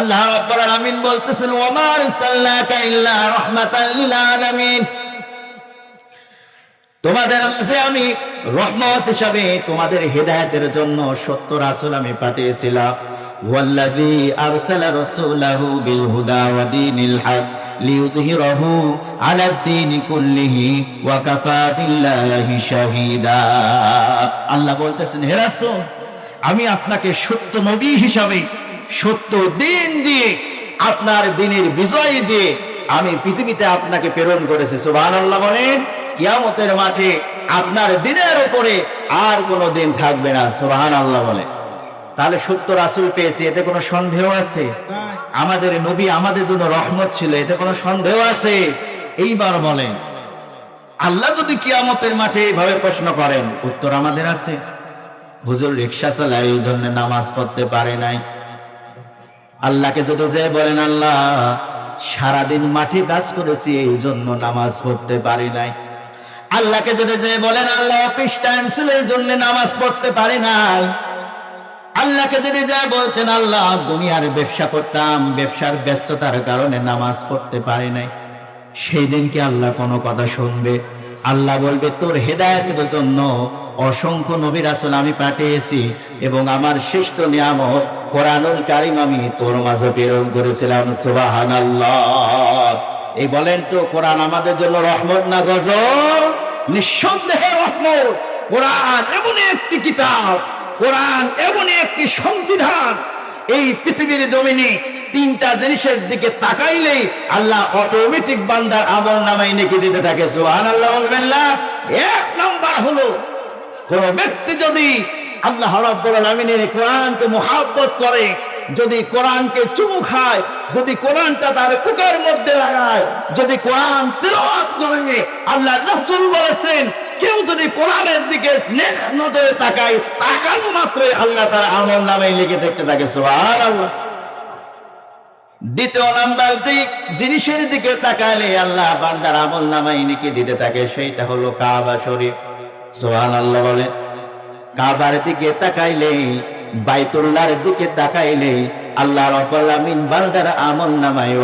আল্লাহ রাব্বুল আলামিন বলতেছেন ওয়া মা আরসালনাকা ইল্লা রাহমাতাল লিল আলামিন। তোমাদের কাছে আমি রহমত হিসাবে তোমাদের হেদায়েতের জন্য সত্য রাসূল আমি পাঠিয়েছিলাম। ওয়াল্লাযী আরসালা রাসূলাহু বিল হুদা ওয়া দীনিল হক লিইয়ুযহিরাহু আলা দ্বীনি কুল্লিহি ওয়া কাফা বিল্লাহি শাহীদা। আল্লাহ বলতেছেন, হে রাসূল, আমি আপনাকে সত্য নবী হিসাবে সত্য দিন দিয়ে, আপনার দিনের বিজয় দিয়ে আমি পৃথিবীতে আপনাকে প্রেরণ করেছি। সুবহানাল্লাহ বলেন, কিয়ামতের মাঠে আপনার দিনের উপরে আর কোনো দিন থাকবে না। সুবাহান আল্লাহ বলে। তাহলে সত্য রাসুল পেয়েছি, এতে কোনো সন্দেহ আছে? আমাদের নবী আমাদের জন্য রহমত ছিল, এতে কোনো সন্দেহ আছে? এইবার বলেন, আল্লাহ যদি কিয়ামতের মাঠে এইভাবে প্রশ্ন করেন, উত্তর আমাদের আছে। হুজুর রিক্সা চালায়, এই জন্য নামাজ পড়তে পারে নাই। আল্লাহকে যদি যে বলেন, আল্লাহ, সারাদিন মাঠে কাজ করেছি, এই জন্য নামাজ পড়তে পারি নাই। আল্লাহকে যদি যে বলেন, আল্লাহ অফিস টাইম ছিল এই জন্য নামাজ পড়তে পারি নাই। আল্লাহকে যদি যা বলতেন, আল্লাহ, দুনিয়ার ব্যবসা করতাম, ব্যবসার ব্যস্ততার কারণে নামাজ পড়তে পারি নাই। সেই দিন কি আল্লাহ কোনো কথা শুনবে? আল্লাহ বলবে, তোর হেদায়তের জন্য অসংখ্য নবীর আসল আমি পাঠিয়েছি এবং আমার শ্রেষ্ঠ নিয়ামক কোরআনুল কারিম আমি তোর মাঝে প্রেরণ করেছিলাম সুবাহান এই বলেন তো, কোরআন আমাদের জন্য রহমত না গজল নিঃসন্দেহে রহমত। কোরআন এমনই একটি কিতাব, কোরআন এমনই একটি সংবিধান। এই পৃথিবীর জমিনে তিনটা জিনিসের দিকে তাকাইলেই আল্লাহ অটোমেটিক বান্দার আমল নামাই নেকি দিতে থাকে সুহান আল্লাহ বলবেন এক নম্বর হলো কোন ব্যক্তি যদি আল্লাহ রাব্বুল আলামিনের কোরআনকে মোহাব্বত করে, যদি কোরআনকে চুমু খায়, যদি কোরআনটা তার বুকের মধ্যে লাগায়, যদি কোরআন তেলাওয়াত করে, আল্লাহ রাসূল বলেছেন, কেউ যদি কোরআনের দিকে নজরে তাকায়, তাকানো মাত্রই আল্লাহ তার আমল নামে লিখে দেখতে থাকে, সুবহানাল্লাহ। দ্বিতীয় নাম্বার যে জিনিসের দিকে তাকালে আল্লাহ বান্দার আমল নামাই নাকি দিতে থাকে, সেইটা হলো কাবা শরীফ। বলে। কাবার দিকে তাকাইলে, বাইতুল্লাহর দিকে তাকাইলে আল্লাহ বান্দার আমল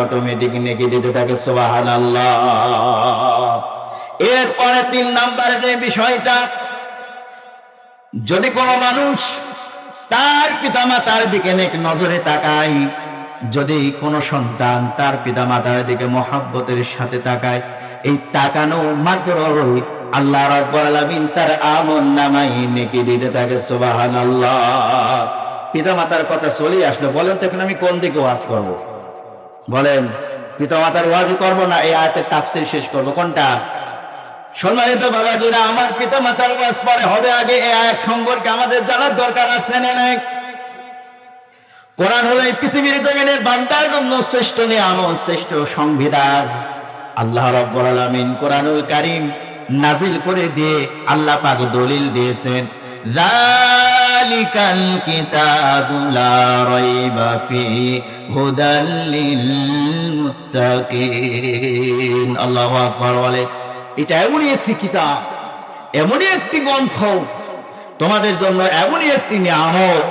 অটোমেটিক নেকি দিতে থাকে সোহান আল্লাহ এরপরে তিন নাম্বার যে বিষয়টা, যদি কোনো মানুষ তার পিতামাতার দিকে নেক নজরে তাকায়, যদি কোনো সন্তান তার পিতামাতার দিকে মহাব্বতের সাথে তাকায়, এই তাকানো মাত্র আল্লাহ রাব্বুল আলামিন তার আমল নামাই নেকি দিতে থাকে, সুবহানাল্লাহ। পিতামাতার কথা চলে আসলো। বলেন তো, এখন আমি কোন দিকে ওয়াজ করব? বলেন, পিতামাতার ওয়াজ করব না, এই আয়াতের তাফসীর শেষ করব? কোনটা? সম্মানিত বাবাজিরা, আমার পিতা মাতার ওয়াজ পরে হবে আগে, এই আয়াত সম্পর্কে আমাদের জানার দরকার আছে না নাই? কোরআন হলো এই পৃথিবীর জমিনের বান্দার জন্য শ্রেষ্ঠ নিয়ামত, শ্রেষ্ঠ সংবিধান। আল্লাহ রাব্বুল আলামিন কোরআনুল কারীম নাজিল করে দিয়ে আল্লাহ পাক দলিল দিয়েছেন জালিকাল কিতাবু লা রাইবা ফি হুদাল লিল মুত্তাকিন আল্লাহু আকবার বলে, এটা এমনই একটি কিতাব, এমনই একটি গ্রন্থ, তোমাদের জন্য এমনই একটি নিয়ামত,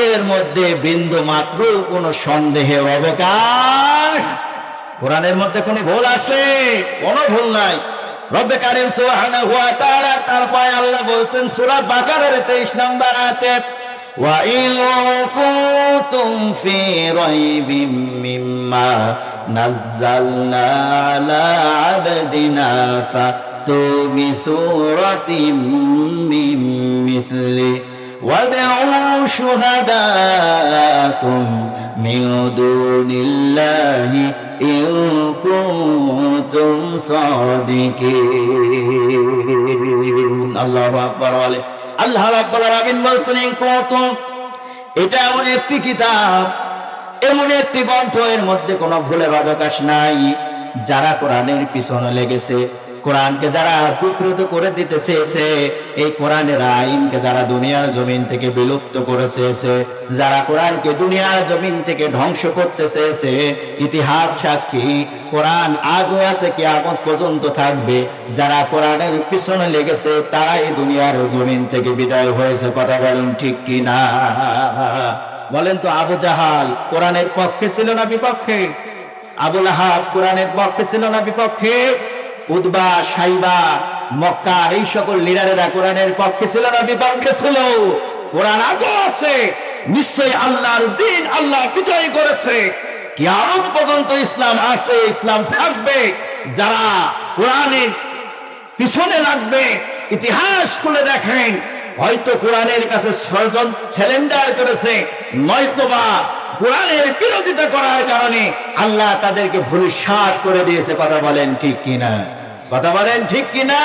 এর মধ্যে বিন্দু মাত্র কোন সন্দেহের অবকাশ। কোরআনের মধ্যে কোনো ভুল আছে? কোনো ভুল নাই। রব্বে কারিম সুবহানাহু ওয়া তাআলা তারপরে আল্লাহ বলছেন সূরা বাকারার 23 নম্বর আয়াতে وَإِن كُنتُمْ فِي رَيْبٍ مِّمَّا نَزَّلْنَا عَلَى عَبْدِنَا فَأْتُوا بِسُورَةٍ مِّن مِّثْلِهِ وَادْعُوا شُهَدَاءَكُم مِّن دُونِ اللَّهِ إِن كُنتُمْ صَادِقِينَ আল্লাহু আকবার বলে আল্লাহ রাব্বুল আলামিন বলছেন ইন কুনতুম এটা এমন একটি কিতাব এমন একটি গ্রন্থ এর মধ্যে কোনো ভুলের অবকাশ নাই যারা কোরআনের পিছনে লেগেছে কোরআনকে যারা বিকৃত করে দিতে চেয়েছে, এই কোরআনের আইনকে যারা দুনিয়ার জমিন থেকে বিলুপ্ত করে চেয়েছে, যারা কোরআনকে দুনিয়ার জমিন থেকে ধ্বংস করতে চেয়েছে, ইতিহাস সাক্ষী, কোরআন আজও আছে কি আগত পর্যন্ত থাকবে। যারা কোরআনের পিছনে লেগেছে, তারাই দুনিয়ার জমিন থেকে বিদায় হয়েছে। কথা বলুন ঠিক কি না বলেন তো, আবু জাহাল কোরআনের পক্ষে ছিল না বিপক্ষে? আবুল আহাব কোরআনের পক্ষে ছিল না বিপক্ষে? উদ্বা, সাইবা মক্কার এই সকল লিডারেরা কোরআনের পক্ষে ছিল না, বিপক্ষে ছিল। কোরআন আজও আছে। নিশ্চয়ই আল্লাহর দিন আল্লাহ বিজয় করেছে। কিয়ামত পর্যন্ত ইসলাম আছে, ইসলাম থাকবে। যারা কোরআনের পিছনে লাগবে, ইতিহাস খুলে দেখেন। হয়তো কোরআনের কাছে সর্জন ছেলেন্ডার করেছে, নয়তোবা কোরআনের বিরোধিতা করার কারণে আল্লাহ তাদেরকে ভুল করে দিয়েছে। কথা বলেন ঠিক কিনা? কথা বলেন ঠিক কিনা?